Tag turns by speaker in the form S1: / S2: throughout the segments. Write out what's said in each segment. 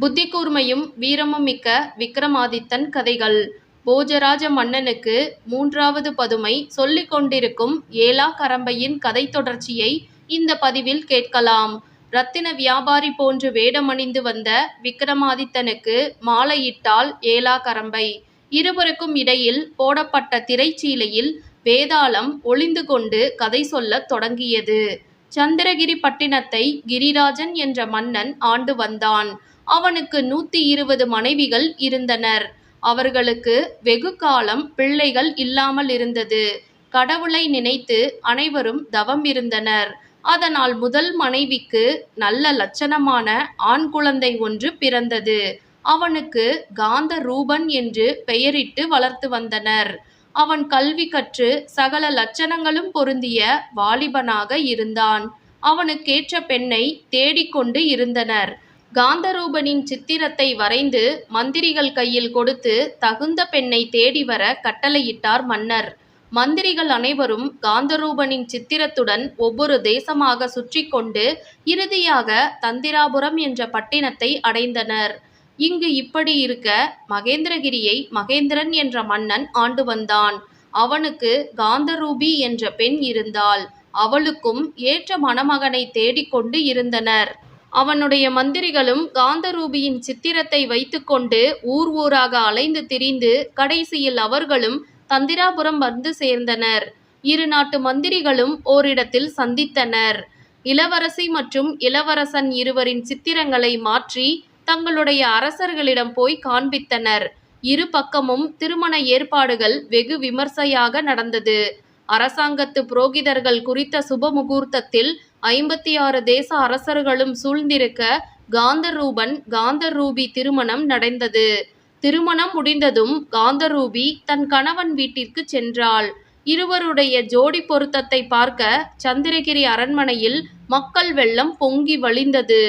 S1: புத்தி கூர்மையும் வீரமும் மிக்க விக்ரமாதித்தன் கதைகள். போஜராஜ மன்னனுக்கு மூன்றாவது பதுமை சொல்லிக் கொண்டிருக்கும் ஏலா கரம்பையின் கதை தொடர்ச்சியை இந்த பதிவில் கேட்கலாம். ரத்தின வியாபாரி போன்று வேடமணிந்து வந்த விக்ரமாதித்தனுக்கு மாலையிட்டால் ஏலா கரம்பை இருவருக்கும் இடையில் போடப்பட்ட திரைச்சீலையில் வேதாளம் ஒளிந்து கொண்டு கதை சொல்லத் தொடங்கியது. சந்திரகிரி பட்டினத்தை கிரிராஜன் என்ற மன்னன் ஆண்டு வந்தான். அவனுக்கு நூத்தி இருபது மனைவிகள் இருந்தனர். அவர்களுக்கு வெகு காலம் பிள்ளைகள் இல்லாமல் இருந்தது. கடவுளை நினைத்து அனைவரும் தவம் இருந்தனர். அதனால் முதல் மனைவிக்கு நல்ல லட்சணமான ஆண் குழந்தை ஒன்று பிறந்தது. அவனுக்கு காந்த ரூபன் என்று பெயரிட்டு வளர்த்து வந்தனர். அவன் கல்வி கற்று சகல லட்சணங்களும் பொருந்திய வாலிபனாக இருந்தான். அவனுக்கேற்ற பெண்ணை தேடிக்கொண்டு இருந்தனர். காந்தரூபனின் சித்திரத்தை வரைந்து மந்திரிகள் கையில் கொடுத்து தகுந்த பெண்ணை தேடி வர கட்டளையிட்டார் மன்னர். மந்திரிகள் அனைவரும் காந்தரூபனின் சித்திரத்துடன் ஒவ்வொரு தேசமாக சுற்றி கொண்டு இறுதியாக தந்திராபுரம் என்ற பட்டினத்தை அடைந்தனர். இங்கு இப்படி இருக்க மகேந்திரகிரியை மகேந்திரன் என்ற மன்னன் ஆண்டு வந்தான். அவனுக்கு காந்தரூபி என்ற பெண் இருந்தாள். அவளுக்கும் ஏற்ற மணமகனை தேடிக்கொண்டு இருந்தனர். அவனுடைய மந்திரிகளும் காந்தரூபியின் சித்திரத்தை வைத்துக்கொண்டு ஊர் ஊராக அலைந்து திரிந்து கடைசியில் அவர்களும் தந்திராபுரம் வந்து சேர்ந்தனர். இரு நாட்டு மந்திரிகளும் ஓரிடத்தில் சந்தித்தனர். இளவரசி மற்றும் இளவரசன் இருவரின் சித்திரங்களை மாற்றி தங்களுடைய அரசர்களிடம் போய் காண்பித்தனர். இரு பக்கமும் திருமண ஏற்பாடுகள் வெகு விமர்சையாக நடந்தது. அரசாங்கத்து புரோகிதர்கள் குறித்த சுப முகூர்த்தத்தில் ஐம்பத்தி ஆறு தேச அரசர்களும் சூழ்ந்திருக்க காந்தரூபன் காந்தரூபி திருமணம் நடந்தது. திருமணம் முடிந்ததும் காந்தரூபி தன் கணவன் வீட்டிற்கு சென்றாள். இருவருடைய ஜோடி பொருத்தத்தை பார்க்க சந்திரகிரி அரண்மனையில் மக்கள் வெள்ளம் பொங்கி வழிந்தது.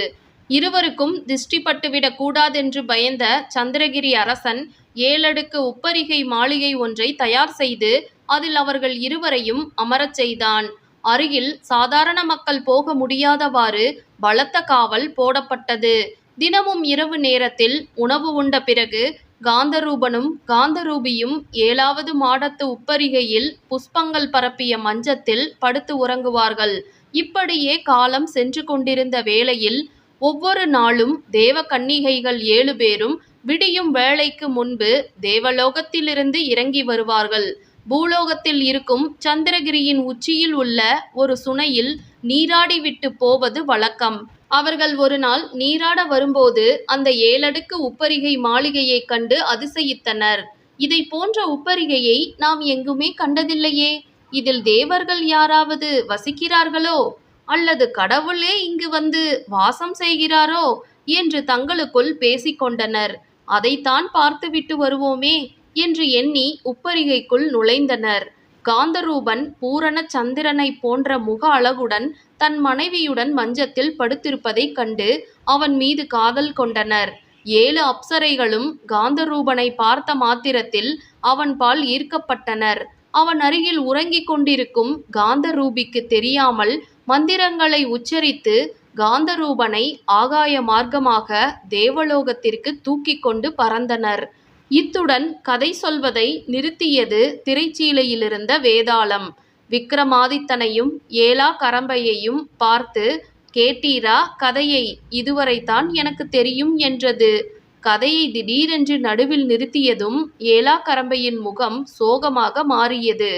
S1: இருவருக்கும் திஷ்டிப்பட்டுவிடக் கூடாதென்று பயந்த சந்திரகிரி அரசன் ஏழடுக்கு உப்பரிகை மாளிகை ஒன்றை தயார் செய்து அதில் அவர்கள் இருவரையும் அமரச் செய்தான். அருகில் சாதாரண மக்கள் போக முடியாதவாறு பலத்த காவல் போடப்பட்டது. தினமும் இரவு நேரத்தில் உணவு உண்ட பிறகு காந்தரூபனும் காந்தரூபியும் ஏழாவது மாடத்து உப்பரிகையில் புஷ்பங்கள் பரப்பிய மஞ்சத்தில் படுத்து உறங்குவார்கள். இப்படியே காலம் சென்று கொண்டிருந்த வேளையில் ஒவ்வொரு நாளும் தேவ கன்னிகைகள் ஏழு பேரும் விடியும் வேளைக்கு முன்பு தேவலோகத்திலிருந்து இறங்கி வருவார்கள். பூலோகத்தில் இருக்கும் சந்திரகிரியின் உச்சியில் உள்ள ஒரு சுனையில் நீராடி விட்டு போவது வழக்கம். அவர்கள் ஒரு நாள் நீராட வரும்போது அந்த ஏழடுக்கு உப்பரிகை மாளிகையைக் கண்டு அதிசயித்தனர். இதை போன்ற உப்பரிகையை நாம் எங்குமே கண்டதில்லையே. இதில் தேவர்கள் யாராவது வசிக்கிறார்களோ? அல்லது கடவுளே இங்கு வந்து வாசம் செய்கிறாரோ? என்று தங்களுக்குள் பேசிக்கொண்டனர் அதைத்தான் பார்த்துவிட்டு வருவோமே. என்று எண்ணி உப்பரிகைக்குள் நுழைந்தனர். காந்தரூபன் பூரண சந்திரனை போன்ற முக அழகுடன் தன் மனைவியுடன் மஞ்சத்தில் படுத்திருப்பதைக் கண்டு அவன் மீது காதல் கொண்டனர். ஏழு அப்சரைகளும் காந்தரூபனை பார்த்த மாத்திரத்தில் அவன் பால் ஈர்க்கப்பட்டனர். அவன் அருகில் உறங்கிக் கொண்டிருக்கும் காந்தரூபிக்கு தெரியாமல் மந்திரங்களை உச்சரித்து காந்தரூபனை ஆகாய மார்க்கமாக தேவலோகத்திற்கு தூக்கிக் கொண்டு பறந்தனர். இத்துடன் கதை சொல்வதை நிறுத்தியது திரைச்சீலையிலிருந்த வேதாளம். விக்ரமாதித்தனையும் ஏலா கரம்பையையும் பார்த்து கேட்டீரா கதையை இதுவரைத்தான் எனக்கு தெரியும் என்றது. கதையை திடீரென்று நடுவில் நிறுத்தியதும் ஏலா கரம்பையின் முகம் சோகமாக மாறியது.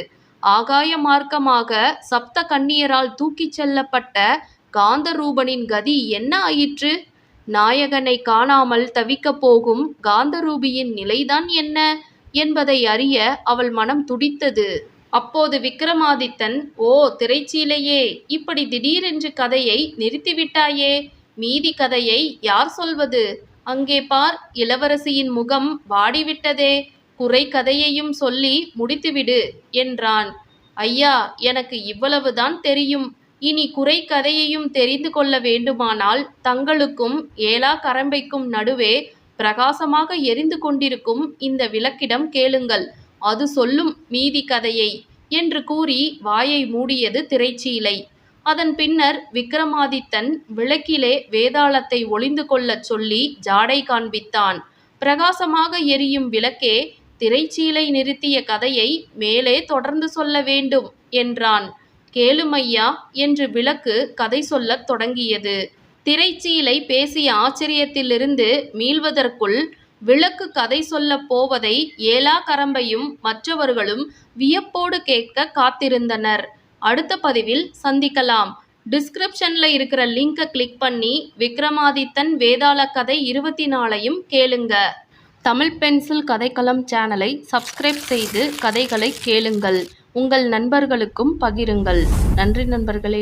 S1: ஆகாய மார்க்கமாக சப்த கண்ணியரால் தூக்கிச் செல்லப்பட்ட காந்தரூபனின் கதி என்ன ஆயிற்று? நாயகனை காணாமல் தவிக்கப் போகும் காந்தரூபியின் நிலைதான் என்ன? என்பதை அறிய அவள் மனம் துடித்தது. அப்போது விக்ரமாதித்தன் ஓ திரைச்சீலையே இப்படி திடீரென்று கதையை நிறுத்திவிட்டாயே? மீதி கதையை யார் சொல்வது? அங்கே பார் இளவரசியின் முகம் வாடிவிட்டதே. குறை கதையையும் சொல்லி முடித்துவிடு என்றான். ஐயா எனக்கு இவ்வளவுதான் தெரியும். இனி குறை கதையையும் தெரிந்து கொள்ள வேண்டுமானால் தங்களுக்கும் ஏலா கரம்பைக்கும் நடுவே பிரகாசமாக எரிந்து கொண்டிருக்கும் இந்த விளக்கிடம் கேளுங்கள். அது சொல்லும் மீதி கதையை என்று கூறி வாயை மூடியது திரைச்சீலை. அதன் பின்னர் விக்ரமாதித்தன் விளக்கிலே வேதாளத்தை ஒளிந்து கொள்ளச் சொல்லி ஜாடை காண்பித்தான். பிரகாசமாக எரியும் விளக்கே திரைச்சீலை நிறுத்திய கதையை மேலே தொடர்ந்து சொல்ல வேண்டும் என்றான். கேளுமையா என்று விளக்கு கதை சொல்லத் தொடங்கியது. திரைச்சீலை பேசிய ஆச்சரியத்திலிருந்து மீள்வதற்குள் விளக்கு கதை சொல்லப் போவதை ஏலா கரம்பையும் மற்றவர்களும் வியப்போடு கேட்க காத்திருந்தனர். அடுத்த பதிவில் சந்திக்கலாம். டிஸ்கிரிப்ஷன்ல இருக்கிற லிங்கை கிளிக் பண்ணி விக்ரமாதித்தன் வேதாள கதை இருபத்தி நாலையும் கேளுங்க. தமிழ் பென்சில் கதைக்களம் சேனலை சப்ஸ்கிரைப் செய்து கதைகளை கேளுங்கள். உங்கள் நண்பர்களுக்கும் பகிருங்கள். நன்றி நண்பர்களே.